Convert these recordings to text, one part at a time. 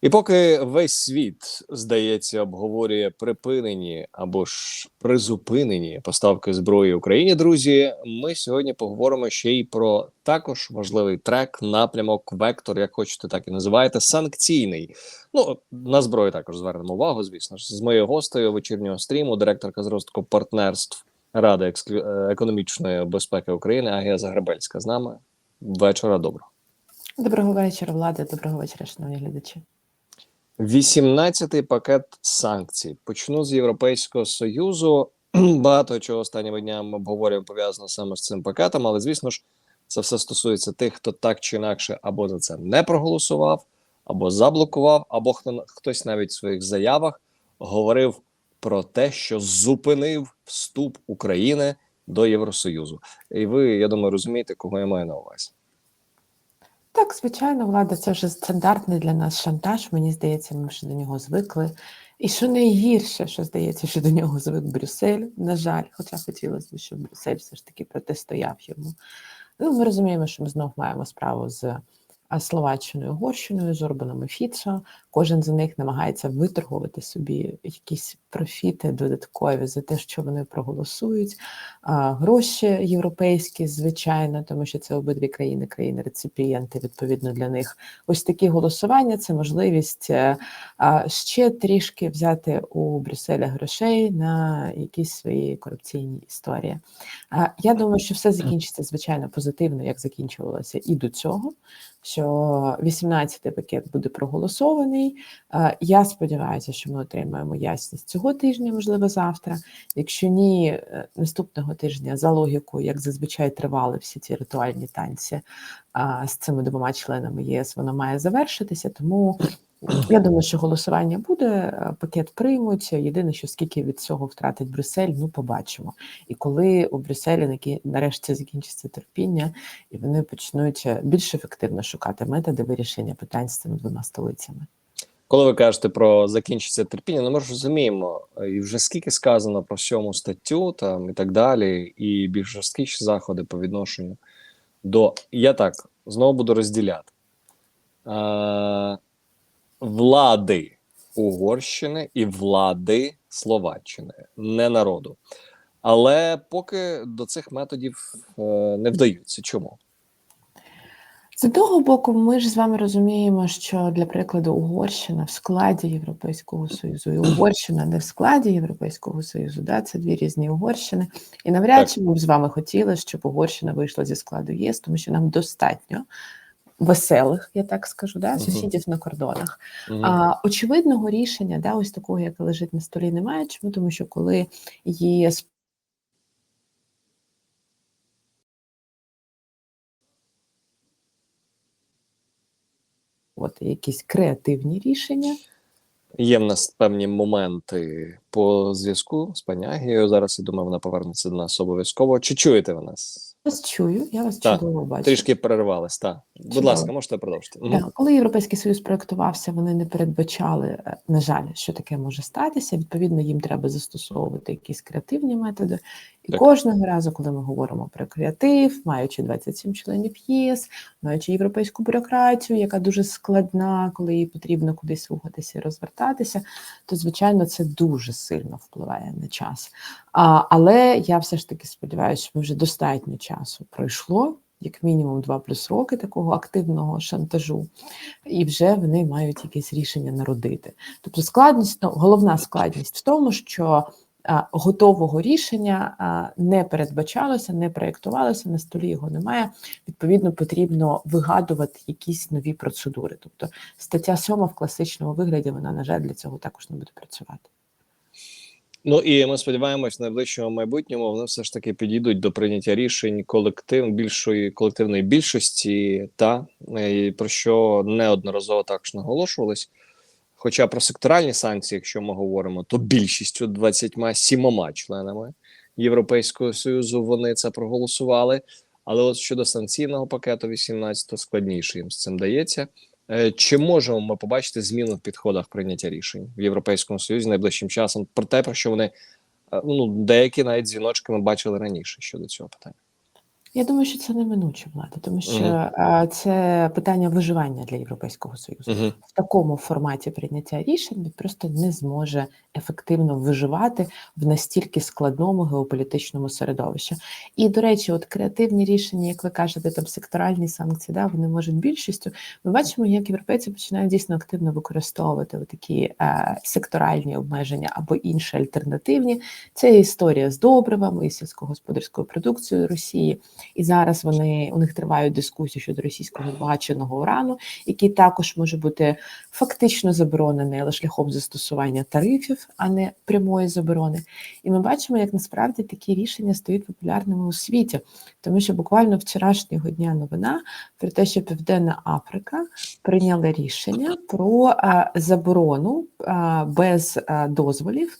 І поки весь світ, здається, обговорює припинені або ж призупинені поставки зброї Україні, друзі, ми сьогодні поговоримо ще й про також важливий трек, напрямок, вектор, як хочете, так і називаєте, санкційний. Ну на зброю також звернемо увагу. Звісно ж, з моєю гостею вечірнього стріму, директорка з розвитку партнерств Ради е, економічної безпеки України Агія Загребельська з нами. Вечора доброго. Доброго вечора, влади. Доброго вечора, шановні глядачі. 18-й пакет санкцій. Почну з Європейського Союзу. Багато чого останніми днями обговорюємо пов'язано саме з цим пакетом, але звісно ж, це все стосується тих, хто так чи інакше або за це не проголосував, або заблокував, або хто хтось навіть в своїх заявах говорив про те, що зупинив вступ України до Євросоюзу. І ви, я думаю, розумієте, кого я маю на увазі. Так, звичайно, влада, це вже стандартний для нас шантаж. Мені здається, ми вже до нього звикли. І що найгірше, що здається, що до нього звик Брюссель, на жаль, хоча хотілося б, щоб Брюссель все ж таки протистояв йому. Ну, ми розуміємо, що ми знов маємо справу з Словаччиною, Угорщиною, з Орбаном і Фіцо. Кожен з них намагається виторгувати собі якісь профіти додаткові за те, що вони проголосують. Гроші європейські, звичайно, тому що це обидві країни, країни-реципієнти. Відповідно для них ось такі голосування це можливість е, ще трішки взяти у Брюсселя грошей на якісь свої корупційні історії. Я думаю, що все закінчиться звичайно позитивно, як закінчувалося і до цього. Що 18-й пакет буде проголосований. Е, Я сподіваюся, що ми отримаємо ясність цього тижня, можливо, завтра. Якщо ні, е, наступного тижня за логікою, як зазвичай тривали всі ці ритуальні танці з цими двома членами ЄС, воно має завершитися. Тому я думаю, що голосування буде, е, пакет приймуть. Єдине, що скільки від цього втратить Брюссель, ну побачимо. І коли у Брюсселі нарешті закінчиться терпіння, і вони почнуть е, більш ефективно шукати методи вирішення питань з цими двома столицями. Коли ви кажете про закінчиться терпіння, ну ми ж розуміємо, е, і вже скільки сказано про сьому статтю там і так далі, і більш жорсткі ще заходи по відношенню до я так знову буду розділяти влади Угорщини і влади Словаччини, не народу. Але поки до цих методів е, не вдаються. Чому? З одного боку, ми ж з вами розуміємо, що для прикладу Угорщина в складі Європейського Союзу і Угорщина не в складі Європейського Союзу, да, це дві різні Угорщини. І навряд чи ми б з вами хотіли, щоб Угорщина вийшла зі складу ЄС, тому що нам достатньо веселих, я так скажу, да, сусідів на кордонах. Мгм. А, очевидного рішення, да, ось такого, яке лежить на столі, немає. Чому? Тому що коли ЄС от, якісь креативні рішення, Є в нас певні моменти по зв'язку з пані Агією. Зараз я думаю, вона повернеться до нас обов'язково. Чи чуєте ви нас? Я вас чую, я вас Так, чудово бачу. Трішки перервались. Так, будь Чудово. ласка, можете продовжити. Так, коли Європейський Союз проектувався, вони не передбачали, е, на жаль, що таке може статися. Відповідно, їм треба застосовувати якісь креативні методи. І Так. кожного разу, коли ми говоримо про креатив, маючи 27 членів ЄС, маючи європейську бюрократію, яка дуже складна, коли їй потрібно кудись рухатися і розвертатися, то звичайно це дуже сильно впливає на час. А, але я все ж таки сподіваюся, що вже достатньо часу пройшло. Як мінімум два плюс роки такого активного шантажу, і вже вони мають якесь рішення народити. Тобто, складність, ну, головна складність в тому, що готового рішення не передбачалося, не проєктувалося, на столі його немає. Відповідно, потрібно вигадувати якісь нові процедури. Тобто, стаття 7 в класичному вигляді вона, на жаль, для цього також не буде працювати. Ну і ми сподіваємось, в найближчому майбутньому вони все ж таки підійдуть до прийняття рішень колектив більшої колективної більшості, та е, і про що неодноразово також наголошувалось. Хоча про секторальні санкції, якщо ми говоримо, то більшістю 27 членами Європейського союзу вони це проголосували. Але от щодо санкційного пакету 18 то складніше їм з цим дається. Е, Чи можемо ми побачити зміну в підходах прийняття рішень в Європейському Союзі найближчим часом про те, про що вони е, ну деякі навіть дзвіночки ми бачили раніше щодо цього питання? Я думаю, що це неминуче влада, тому що Мгм. а, це питання виживання для Європейського Союзу. Угу. В такому форматі прийняття рішень він просто не зможе ефективно виживати в настільки складному геополітичному середовищі. І, до речі, от креативні рішення, як ви кажете, там секторальні санкції, да, вони можуть більшістю. Ми бачимо, як європейці починають дійсно активно використовувати такі е, секторальні обмеження або інші альтернативні. Це історія з добривами і сільськогосподарською продукцією Росії. І зараз вони у них тривають дискусії щодо російського збагаченого урану, який також може бути фактично заборонений, але шляхом застосування тарифів, а не прямої заборони. І ми бачимо, як насправді такі рішення стають популярними у світі, тому що буквально вчорашнього дня новина про те, що Південна Африка прийняла рішення про а, заборону а, без а, дозволів.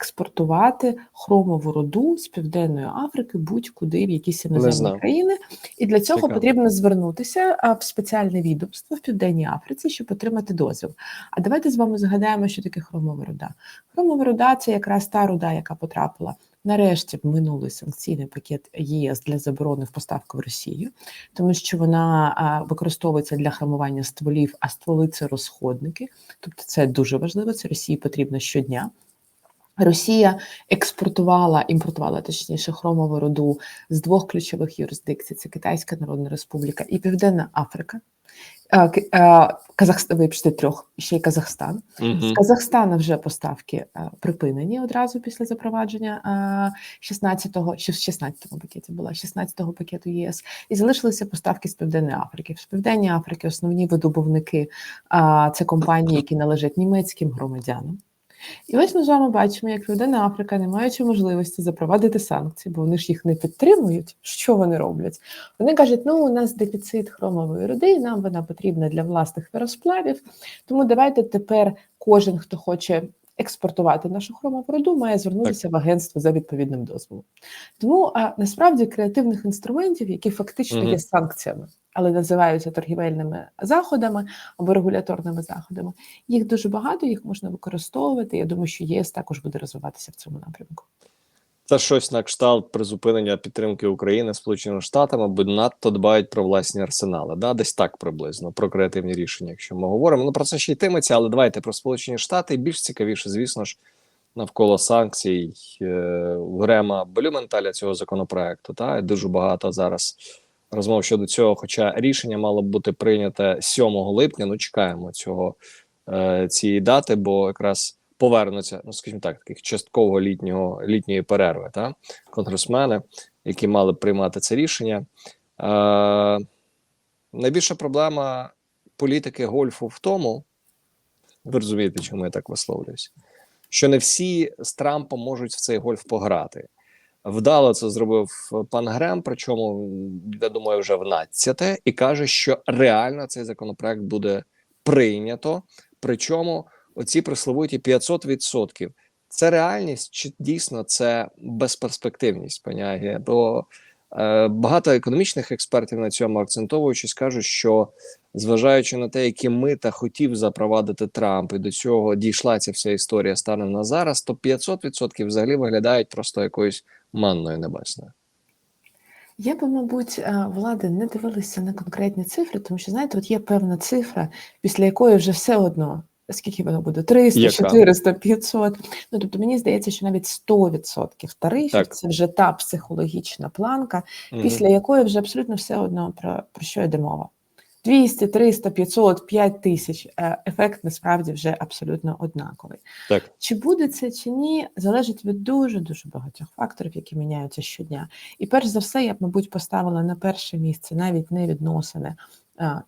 Експортувати хромову руду з південної Африки будь-куди в якісь іноземні країни, і для цього Цікаво. потрібно звернутися в спеціальне відомство в південній Африці, щоб отримати дозвіл. А давайте з вами згадаємо, що таке хромова руда. Хромова руда це якраз та руда, яка потрапила нарешті в минулий санкційний пакет ЄС для заборони в поставку в Росію, тому що вона використовується для хромування стволів, а стволи це розходники. Тобто це дуже важливо. Це Росії потрібно щодня. Росія експортувала, імпортувала точніше хромову руду з двох ключових юрисдикцій: це Китайська Народна Республіка і Південна Африка. Е, е, Казахстан, вибачте, трьох, ще й Казахстан. З Угу. Казахстана вже поставки е, припинені одразу після запровадження е, 16-го, чи в 16-му пакеті була 16-го пакету ЄС, і залишилися поставки з Південної Африки. В Південній Африки основні видобувники це компанії, які належать німецьким громадянам. І ось ми з вами бачимо, як Південна Африка, не маючи можливості запровадити санкції, бо вони ж їх не підтримують. Що вони роблять? Вони кажуть: ну у нас дефіцит хромової руди, нам вона потрібна для власних виросплавів. Тому давайте тепер кожен, хто хоче експортувати нашу хромову руду, має звернутися в агентство за відповідним дозволом. Тому а, насправді креативних інструментів, які фактично є санкціями, але називаються торгівельними заходами або регуляторними заходами, їх дуже багато, їх можна використовувати. Я думаю, що ЄС також буде розвиватися в цьому напрямку. Це щось на кшталт призупинення підтримки України Сполученими Штатами, бо надто дбають про власні арсенали. Да? Десь так приблизно про креативні рішення, якщо ми говоримо. Ну про це ще йтиметься, але давайте про Сполучені Штати. І більш цікавіше, звісно ж, навколо санкцій е, Грема Блюменталя цього законопроекту. Та дуже багато зараз розмов щодо цього. Хоча рішення мало б бути прийняте 7 липня. Ну чекаємо цього е, цієї дати, бо якраз повернуться, ну скажімо так, таких часткового літнього літньої перерви, та конгресмени, які мали приймати це рішення. Е, найбільша проблема політики гольфу в тому, ви розумієте, чому я так висловлююсь, що не всі з Трампом можуть в цей гольф пограти. Вдало це зробив пан Грем, причому я думаю, вже в надцяте, і каже, що реально цей законопроект буде прийнято. Причому оці присловуті 500% – це реальність, чи дійсно це безперспективність поняття? Бо е, багато економічних експертів на цьому акцентовуючись, кажуть, що зважаючи на те, які мита хотів запровадити Трамп, і до цього дійшла ця вся історія станом на зараз, то 500% взагалі виглядають просто якоюсь манною небесною. Я би, мабуть, е, влади не дивилися на конкретні цифри, тому що знаєте, от є певна цифра, після якої вже все одно. Скільки воно буде? 300, Яка? 400, 500. Ну тобто мені здається, що навіть 100% тарифів Так. це вже та психологічна планка, Мгм. після якої вже абсолютно все одно про, про що йде мова. 200, 300, 500, 5 тисяч. Е, Ефект насправді вже абсолютно однаковий. Так. Чи буде це чи ні, залежить від дуже дуже багатьох факторів, які міняються щодня. І перш за все, я б, мабуть, поставила на перше місце навіть не відносини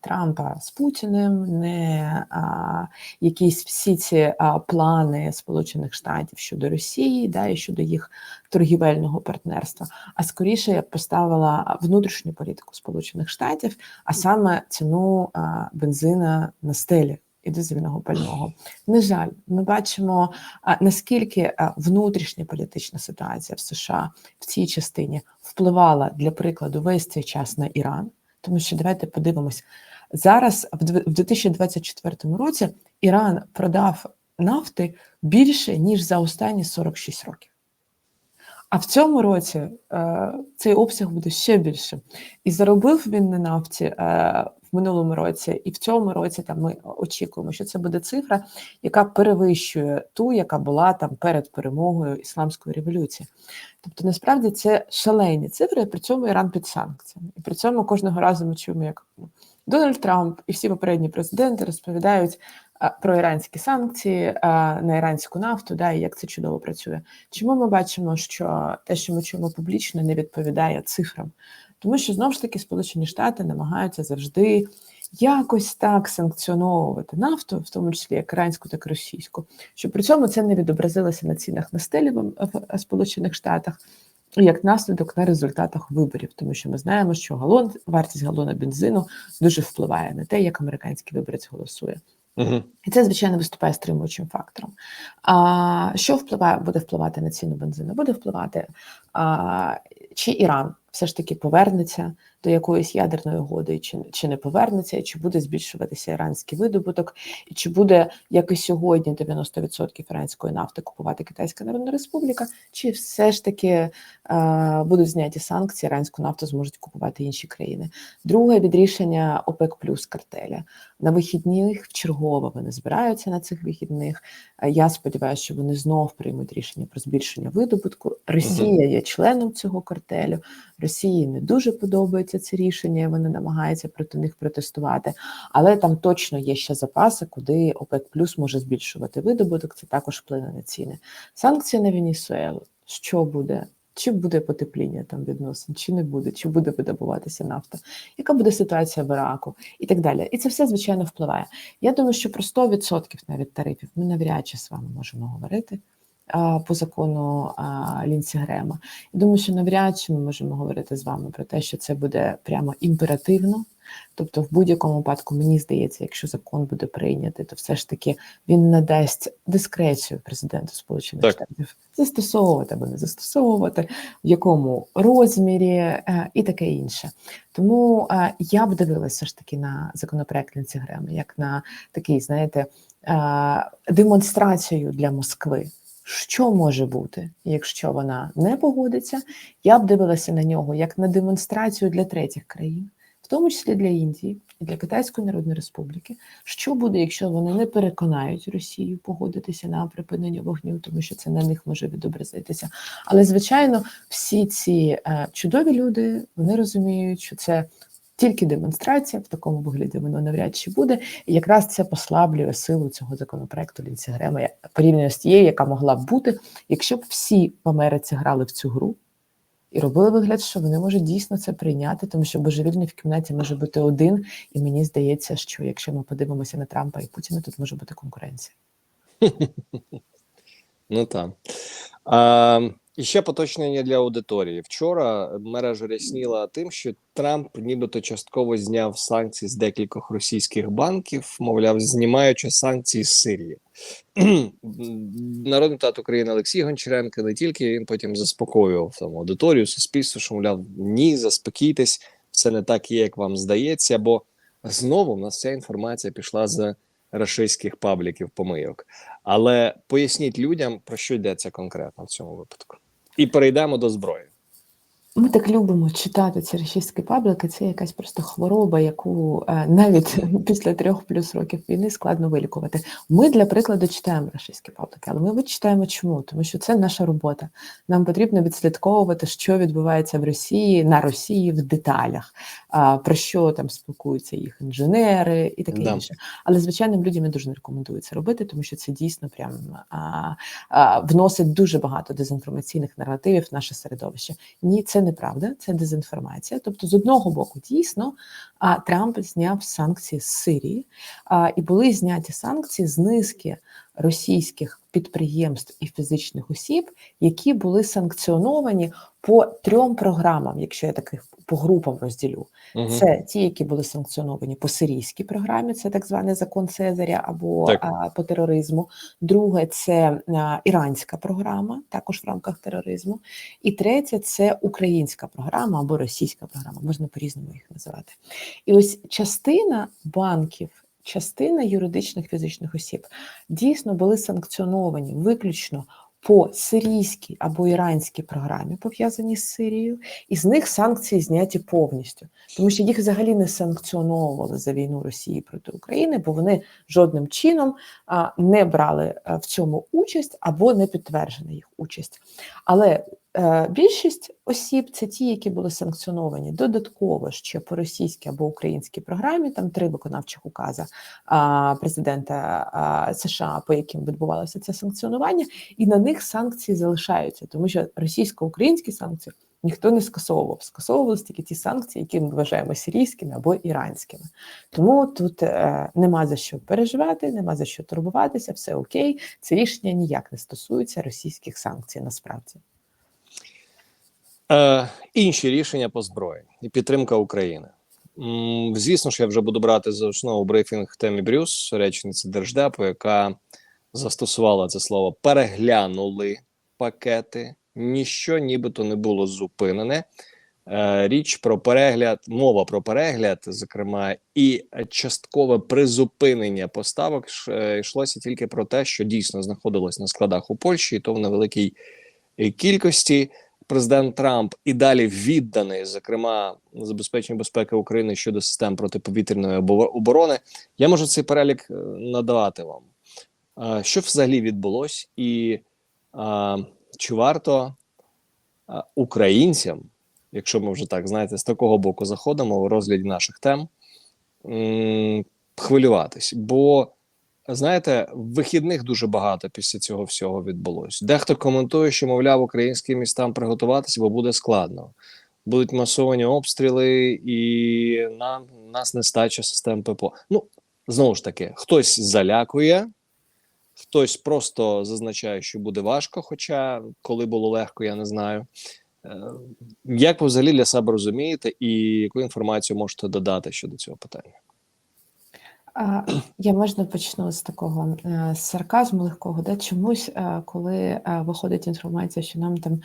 Трампа з Путіним, не а, якісь всі ці а, плани Сполучених Штатів щодо Росії, да, і щодо їх торгівельного партнерства. А скоріше я б поставила внутрішню політику Сполучених Штатів, а саме ціну а, бензина на стелі. І дизельного пального. На жаль, ми бачимо, наскільки внутрішня політична ситуація в США в цій частині впливала для прикладу весь цей час на Іран. Тому що давайте подивимось зараз, в дв- в 2024 році, Іран продав нафти більше ніж за останні 46 років. А в цьому році е, цей обсяг буде ще більше. І заробив він на нафті е, минулому році, і в цьому році там ми очікуємо, що це буде цифра, яка перевищує ту, яка була там перед перемогою ісламської революції. Тобто, насправді це шалені цифри, при цьому Іран під санкціями. І при цьому кожного разу ми чуємо, як Дональд Трамп і всі попередні президенти розповідають про іранські санкції на іранську нафту, да, і як це чудово працює. Чому ми бачимо, що те, що ми чуємо публічно, не відповідає цифрам? Тому що знову ж таки Сполучені Штати намагаються завжди якось так санкціоновувати нафту, в тому числі як іранську, так і російську, щоб при цьому це не відобразилося на цінах на стелі в Сполучених Штатах. Як наслідок на результатах виборів, тому що ми знаємо, що галон, вартість галона бензину дуже впливає на те, як американський виборець голосує. Угу. І це, звичайно, виступає стримуючим фактором. А що впливає, буде впливати на ціну бензину? Буде впливати, а, чи Іран все ж таки повернеться до якоїсь ядерної угоди, чи, чи не повернеться, чи буде збільшуватися іранський видобуток, і чи буде, як і сьогодні, 90% іранської нафти купувати Китайська Народна Республіка, чи все ж таки а, будуть зняті санкції, іранську нафту зможуть купувати інші країни. Друге від рішення ОПЕК плюс картеля на вихідних вчергово вони збираються на цих вихідних. Е, Я сподіваюся, що вони знов приймуть рішення про збільшення видобутку. Росія є членом цього картелю. Росії не дуже подобається це рішення. і Вони намагаються проти них протестувати, але там точно є ще запаси, куди ОПЕК плюс може збільшувати видобуток. Це також вплине на ціни. Санкції на Венесуелу. Що буде? Чи буде потепління там відносин, чи не буде, чи буде видобуватися нафта, яка буде ситуація в Іраку і так далі. І це все звичайно впливає. Я думаю, що про 100% навіть тарифів ми навряд чи з вами можемо говорити по закону Лінсі Грема. Я думаю, що навряд чи ми можемо говорити з вами про те, що це буде прямо імперативно. Тобто, в будь-якому випадку, мені здається, якщо закон буде прийнятий, то все ж таки він надасть дискрецію президенту Сполучених Так. Штатів застосовувати або не застосовувати, в якому розмірі е, і таке інше. Тому е, я б дивилася все ж таки на законопроект Лінці Грема, як на такий, знаєте, е, демонстрацію для Москви. Що може бути, якщо вона не погодиться? Я б дивилася на нього як на демонстрацію для третіх країн, в тому числі для Індії і для Китайської Народної Республіки. Що буде, якщо вони не переконають Росію погодитися на припинення вогню, тому що це на них може відобразитися. Але звичайно, всі ці е, чудові люди вони розуміють, що це. Тільки демонстрація в такому вигляді воно навряд чи буде, і якраз це послаблює силу цього законопроекту Лінсі Грема порівняно з тією, яка могла б бути, якщо б всі в Америці грали в цю гру і робили вигляд, що вони можуть дійсно це прийняти, тому що божевільний в кімнаті може бути один. І мені здається, що якщо ми подивимося на Трампа і Путіна, тут може бути конкуренція. Ну так. І ще поточнення для аудиторії. Вчора мережа рясніла тим, що Трамп нібито частково зняв санкції з декількох російських банків, мовляв, знімаючи санкції з Сирії. Народний депутат України Олексій Гончаренко не тільки він потім заспокоював там аудиторію, суспільство, що мовляв, ні, заспокійтесь, все не так є, як вам здається. Бо знову в нас ця інформація пішла з рашистських пабліків помийок. Але поясніть людям, про що йдеться конкретно в цьому випадку. І перейдемо до зброї. Ми так любимо читати ці російські паблики. Це якась просто хвороба, яку е, навіть після трьох плюс років війни складно вилікувати. Ми для прикладу читаємо російські паблики, але ми читаємо чому? Тому що це наша робота. Нам потрібно відслідковувати, що відбувається в Росії на Росії в деталях, про що там спілкуються їх інженери і таке Да. інше. Але звичайним людям я дуже не рекомендую це робити, тому що це дійсно прям а, а, вносить дуже багато дезінформаційних наративів в наше середовище. Ні, це неправда, це дезінформація. Тобто, з одного боку, дійсно, Трамп зняв санкції з Сирії, і були зняті санкції з низки російських підприємств і фізичних осіб, які були санкціоновані по трьом програмам, якщо я таких по групам розділю. Угу. Це ті, які були санкціоновані по сирійській програмі, це так званий закон Цезаря або Так. а, по тероризму. Друге, це а, іранська програма, також в рамках тероризму. І третє це українська програма або російська програма, можна по-різному їх називати. І ось частина банків. Частина юридичних фізичних осіб дійсно були санкціоновані виключно по сирійській або іранській програмі, пов'язані з Сирією, і з них санкції зняті повністю, тому що їх взагалі не санкціоновували за війну Росії проти України, бо вони жодним чином не брали а, в цьому участь або не підтверджена їх участь. Але е, більшість осіб це ті, які були санкціоновані додатково ще по російській або українській програмі. Там три виконавчих указа президента США, по яким відбувалося це санкціонування, і на них санкції залишаються, тому що російсько-українські санкції ніхто не скасовував. Скасовувалися тільки ті санкції, які ми вважаємо сирійськими або іранськими. Тому тут е, нема за що переживати, нема за що турбуватися, все окей. Це рішення ніяк не стосується російських санкцій насправді. Е, інші рішення по зброї і підтримка України. Звісно ж, я вже буду брати за основу брифінг темі Брюс, речниця Держдепу, яка застосувала це слово переглянули пакети. Ніщо нібито не було зупинене. Е, Річ про перегляд, мова про перегляд, зокрема, і часткове призупинення поставок е, йшлося тільки про те, що дійсно знаходилось на складах у Польщі, і то в невеликій кількості президент Трамп і далі відданий, зокрема забезпеченню безпеки України щодо систем протиповітряної оборони. Я можу цей перелік е, надавати вам. Що взагалі відбулось, і чи варто українцям, якщо ми вже так знаєте, з такого боку заходимо у розгляді наших тем, хвилюватись? Бо Знаєте, вихідних дуже багато після цього всього відбулось. Дехто коментує, що мовляв, українським містам приготуватися, бо буде складно. Будуть масовані обстріли, і нам нас нестача систем ППО. Ну знову ж таки, хтось залякує, хтось просто зазначає, що буде важко. Хоча коли було легко, я не знаю. Е, Як ви взагалі для себе розумієте, і яку інформацію можете додати щодо цього питання? Я можна почну з такого е, з сарказму легкого. Да? Чомусь, е, коли е, виходить інформація, що нам там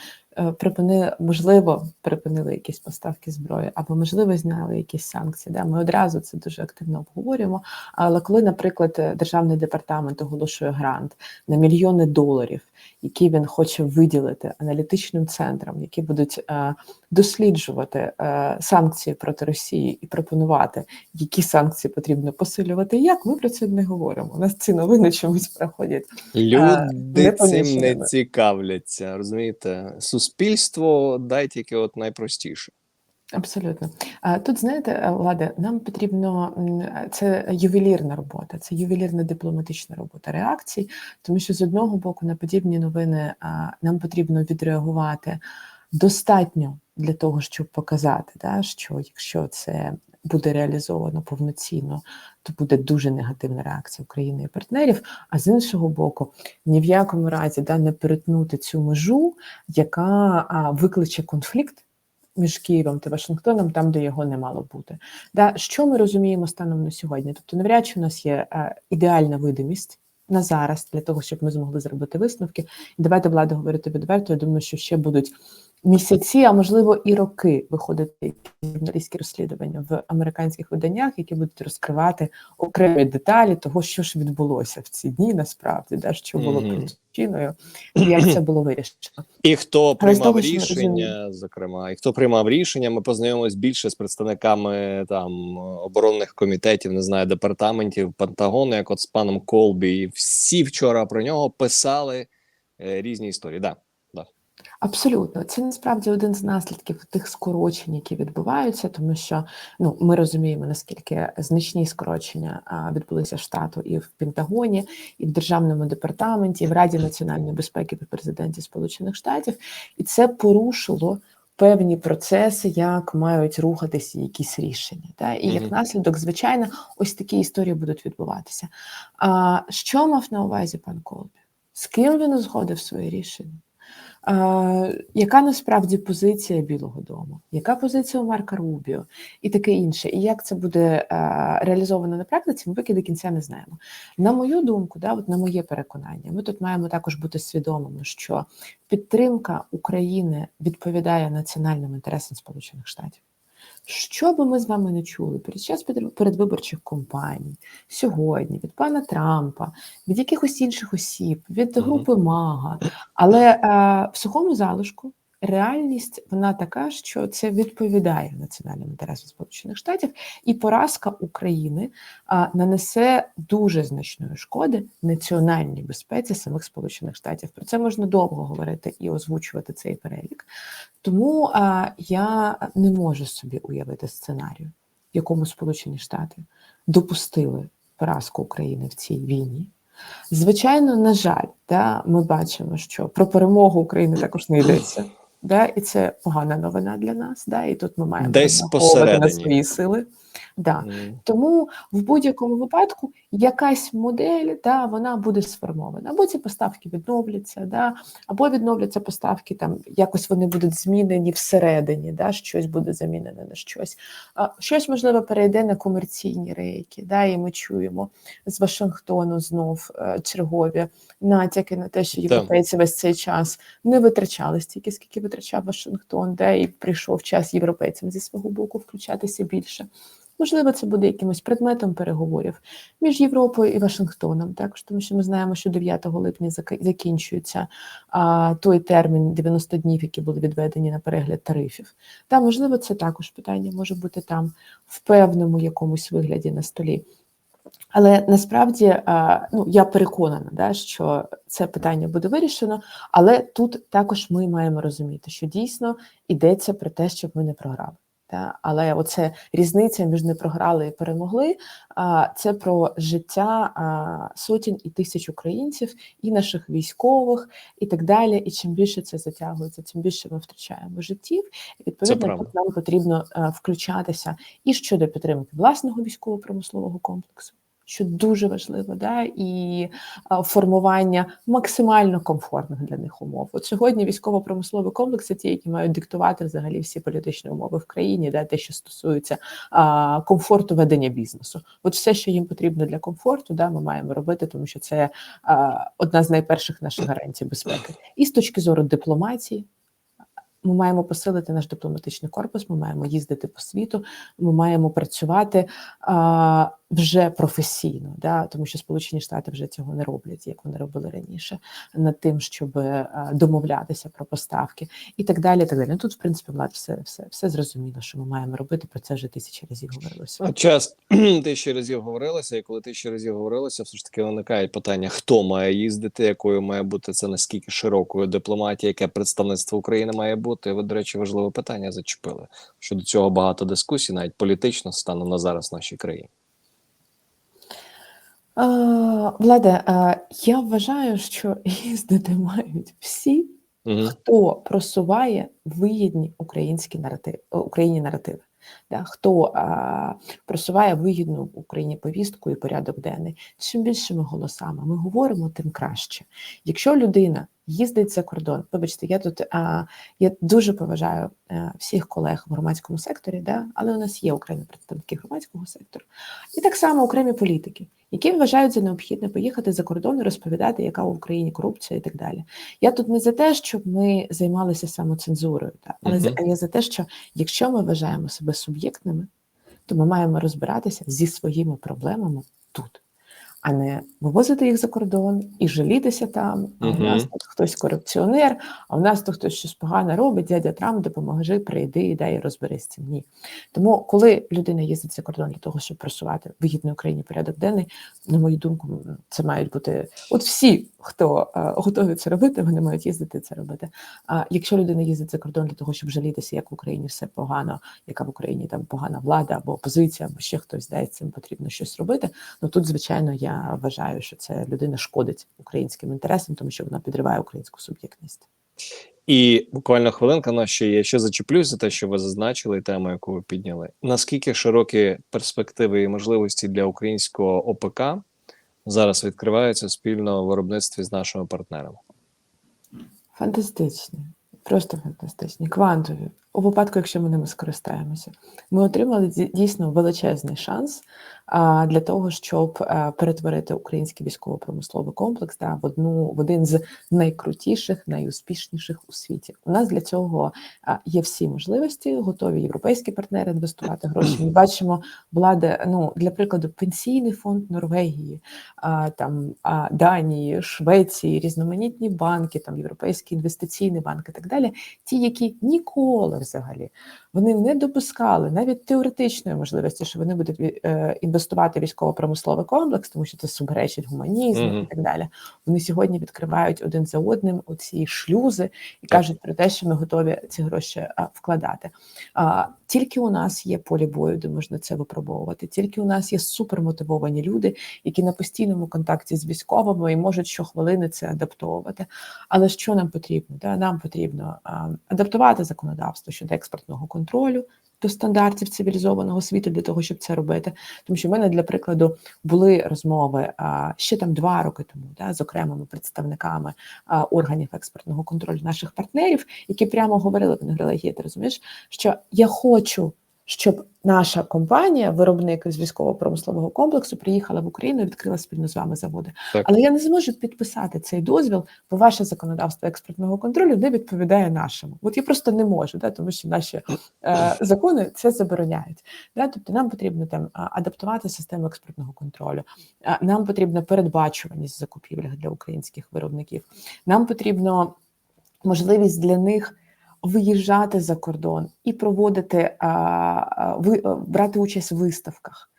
припинили, можливо, припинили якісь поставки зброї, або можливо зняли якісь санкції. Да? Ми одразу це дуже активно обговорюємо. Але коли, наприклад, е, державний департамент оголошує грант на мільйони доларів, які він хоче виділити аналітичним центрам, які будуть е, досліджувати е, санкції проти Росії і пропонувати які санкції потрібно посилювати, і як ми про це не говоримо. У нас ці новини чомусь проходять. Люди не цим не цікавляться. Розумієте, суспільство дай тільки от найпростіше. Абсолютно. А тут знаєте, е, Влада, нам потрібно це ювелірна робота, це ювелірна дипломатична робота реакцій, тому що з одного боку на подібні новини нам потрібно відреагувати достатньо для того, щоб показати, да, що якщо це буде реалізовано повноцінно, то буде дуже негативна реакція України і партнерів. А з іншого боку, ні в якому разі да, не перетнути цю межу, яка а, викличе конфлікт між Києвом та Вашингтоном, там, де його не мало бути. Да, що ми розуміємо станом на сьогодні? Тобто, навряд чи у нас є е, ідеальна видимість на зараз для того, щоб ми змогли зробити висновки. І давайте влада говорити відверто. Я думаю, що ще будуть місяці, а можливо і роки виходити журналістські розслідування в американських виданнях, які будуть розкривати окремі деталі того, що ж відбулося в ці дні, насправді, да, що було Мгм. причиною, і як це було вирішено. І хто приймав того, рішення, зокрема, і хто приймав рішення, ми познайомились більше з представниками там оборонних комітетів, не знаю, департаментів Пентагону, як от з паном Колбі. І всі вчора про нього писали е, різні історії. Да. Абсолютно, це насправді один з наслідків тих скорочень, які відбуваються, тому що ну ми розуміємо наскільки значні скорочення відбулися в штату і в Пентагоні, і в державному департаменті, і в Раді національної безпеки при президенті Сполучених Штатів, і це порушило. Певні процеси, як мають рухатися якісь рішення, та і як наслідок, звичайно, ось такі історії будуть відбуватися. А що мав на увазі пан Колбі? З ким він узгодив своє рішення? Яка насправді позиція Білого Дому? Яка позиція у Марка Рубіо і таке інше? І як це буде реалізовано на практиці, ми поки до кінця не знаємо. На мою думку, да, от на моє переконання, ми тут маємо також бути свідомими, що підтримка України відповідає національним інтересам Сполучених Штатів. Що би ми з вами не чули під час передвиборчих кампаній, сьогодні, від пана Трампа, від якихось інших осіб, від групи Мага, але е, в сухому залишку реальність вона така, що це відповідає національним інтересам Сполучених Штатів, і поразка України нанесе дуже значної шкоди національній безпеці самих Сполучених Штатів. Про це можна довго говорити і озвучувати цей перелік. Тому я не можу собі уявити сценарію, в якому Сполучені Штати допустили поразку України в цій війні. Звичайно, на жаль, да, ми бачимо, що про перемогу України також не йдеться. Да, і це погана новина для нас. Да, і тут ми маємо Десь на свої сили. Да. М. Тому в будь-якому випадку якась модель да, вона буде сформована. Або ці поставки відновляться, да, або відновляться поставки, там якось вони будуть змінені всередині, да, щось буде замінене на щось. А, щось, можливо, перейде на комерційні рейки. Да, і ми чуємо з Вашингтону знов е, чергові натяки на те, що європейці весь цей час не витрачали стільки, скільки витрачав Вашингтон, де і прийшов час європейцям зі свого боку включатися більше. Можливо, це буде якимось предметом переговорів між Європою і Вашингтоном, також тому що ми знаємо, що 9 липня закінчується а, той термін 90 днів, які були відведені на перегляд тарифів. Та можливо, це також питання може бути там в певному якомусь вигляді на столі. Але насправді ну, я переконана, да, що це питання буде вирішено, але тут також ми маємо розуміти, що дійсно йдеться про те, щоб ми не програли. Та? Але оце різниця між не програли і перемогли. А, це про життя а, сотень і тисяч українців, і наших військових, і так далі. І чим більше це затягується, тим більше ми втрачаємо життів. І відповідно тут нам потрібно е, включатися і щодо підтримки власного військово-промислового комплексу. Що дуже важливо, да, і формування максимально комфортних для них умов. От сьогодні військово-промисловий комплекс це ті, які мають диктувати взагалі всі політичні умови в країні, да, те, що стосується а, комфорту ведення бізнесу. От все, що їм потрібно для комфорту, да, ми маємо робити, тому що це а, одна з найперших наших гарантій безпеки. І з точки зору дипломатії. Ми маємо посилити наш дипломатичний корпус, ми маємо їздити по світу, ми маємо працювати а, вже професійно, да, тому що Сполучені Штати вже цього не роблять, як вони робили раніше, над тим, щоб а, домовлятися про поставки і так далі. І так далі. Ну, Тут, в принципі, влад, все, все, все зрозуміло, що ми маємо робити. Про це вже тисячі разів говорилося. Час тисячі разів говорилося, і коли тисячі разів говорилося, все ж таки виникає питання, хто має їздити, якою має бути це наскільки широкою дипломатія, яке представництво України має бути. Ви, до речі, важливе питання зачепили. Щодо цього багато дискусій, навіть політично станом на зараз в нашій країні. Владе, я вважаю, що їздити мають всі, Угу. хто просуває вигідні українські наративи, Україні наративи. Да, хто просуває вигідну Україні повістку і порядок денний. Чим більшими голосами ми говоримо, тим краще. Якщо людина їздить за кордон, вибачте, я тут а, я дуже поважаю а, всіх колег в громадському секторі, да, але у нас є окремі представники громадського сектору, і так само окремі політики, які вважають за необхідне поїхати за кордон і розповідати, яка в Україні корупція і так далі. Я тут не за те, щоб ми займалися самоцензурою, та, але за, Мгм. я за те, що якщо ми вважаємо себе суб'єктними, то ми маємо розбиратися зі своїми проблемами тут, а не вивозити їх за кордон і жалітися там. А у Мгм. нас тут хтось корупціонер, а у нас тут хтось щось погане робить, дядя Трамп, допоможи, прийди і дай розберись з цим. Ні. Тому, коли людина їздить за кордон для того, щоб просувати вигідний Україні порядок денний, на мою думку, це мають бути от всі, хто е, готові це робити, вони мають їздити це робити. А якщо людина їздить за кордон для того, щоб жалітися, як в Україні все погано, яка в Україні там погана влада або опозиція, або ще хтось да, і з цим потрібно щось робити. Ну тут, звичайно, я вважаю, що це людина шкодить українським інтересам, тому що вона підриває українську суб'єктність. І буквально хвилинка на ще є. Ще зачеплюсь за те, що ви зазначили, тему, яку ви підняли. Наскільки широкі перспективи і можливості для українського ОПК зараз відкриваються спільно в виробництві з нашими партнерами? Фантастичні, просто фантастичні, квантові. у випадку, якщо ми ними скористаємося. Ми отримали дій- дійсно величезний шанс для того, щоб е, перетворити український військово-промисловий комплекс да, в одну в один з найкрутіших, найуспішніших у світі. У нас для цього є всі можливості, готові європейські партнери інвестувати гроші. Ми бачимо влади, ну для прикладу, пенсійний фонд Норвегії, там Данії, Швеції, різноманітні банки, там Європейський інвестиційний банк і так далі. Ті, які ніколи взагалі вони не допускали навіть теоретичної можливості, що вони будуть е, інвестувати в військово-промисловий комплекс, тому що це суперечить гуманізму Мгм. і так далі. Вони сьогодні відкривають один за одним оці шлюзи і кажуть про те, що ми готові ці гроші вкладати. Тільки у нас є полі бою, де можна це випробовувати. Тільки у нас є супермотивовані люди, які на постійному контакті з військовими і можуть щохвилини це адаптовувати. Але що нам потрібно? Нам потрібно адаптувати законодавство щодо експортного контролю до стандартів цивілізованого світу для того, щоб це робити. Тому що в мене, для прикладу, були розмови ще там два роки тому, да, з окремими представниками органів експортного контролю наших партнерів, які прямо говорили: вони говорили, «Є, ти розумієш, що я хочу. Щоб наша компанія, виробник з військово-промислового комплексу, приїхала в Україну і відкрила спільно з вами заводи. Так. Але я не зможу підписати цей дозвіл, бо ваше законодавство експортного контролю не відповідає нашому. От я просто не можу, да, тому що наші е, закони це забороняють. Да? Тобто нам потрібно там адаптувати систему експортного контролю. Нам потрібна передбачуваність в закупівлях для українських виробників. Нам потрібно можливість для них. Виїжджати за кордон і проводити брати участь в виставках,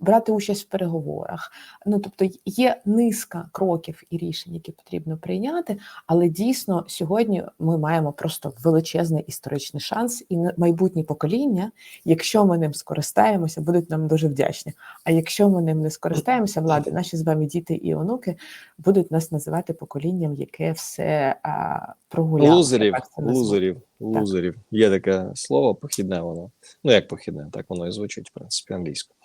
брати участь в переговорах. Ну тобто є низка кроків і рішень, які потрібно прийняти, але дійсно сьогодні ми маємо просто величезний історичний шанс, і майбутні покоління, якщо ми ним скористаємося, будуть нам дуже вдячні. А якщо ми ним не скористаємося, влади, наші з вами діти і онуки будуть нас називати поколінням, яке все а, прогуляло. Лузерів, лузерів, лузерів. Є таке слово похідне воно. Ну, як похідне, так воно і звучить, в принципі, англійською.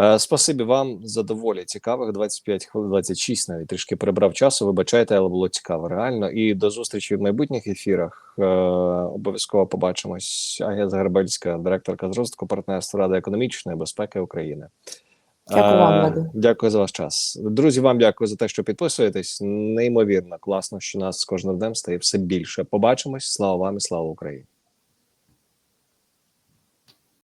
Е, спасибі вам за доволі цікавих 25 хвилин, 26 навіть трішки перебрав часу. Вибачайте, але було цікаво, реально. І до зустрічі в майбутніх ефірах. Е, обов'язково побачимось. Агія Загребельська, директорка з розвитку партнерства Ради економічної безпеки України. Дякую вам, Е, Влади. Дякую за ваш час. Друзі, вам дякую за те, що підписуєтесь. Неймовірно класно, що нас з кожним днем стає все більше. Побачимось. Слава вам і слава Україні.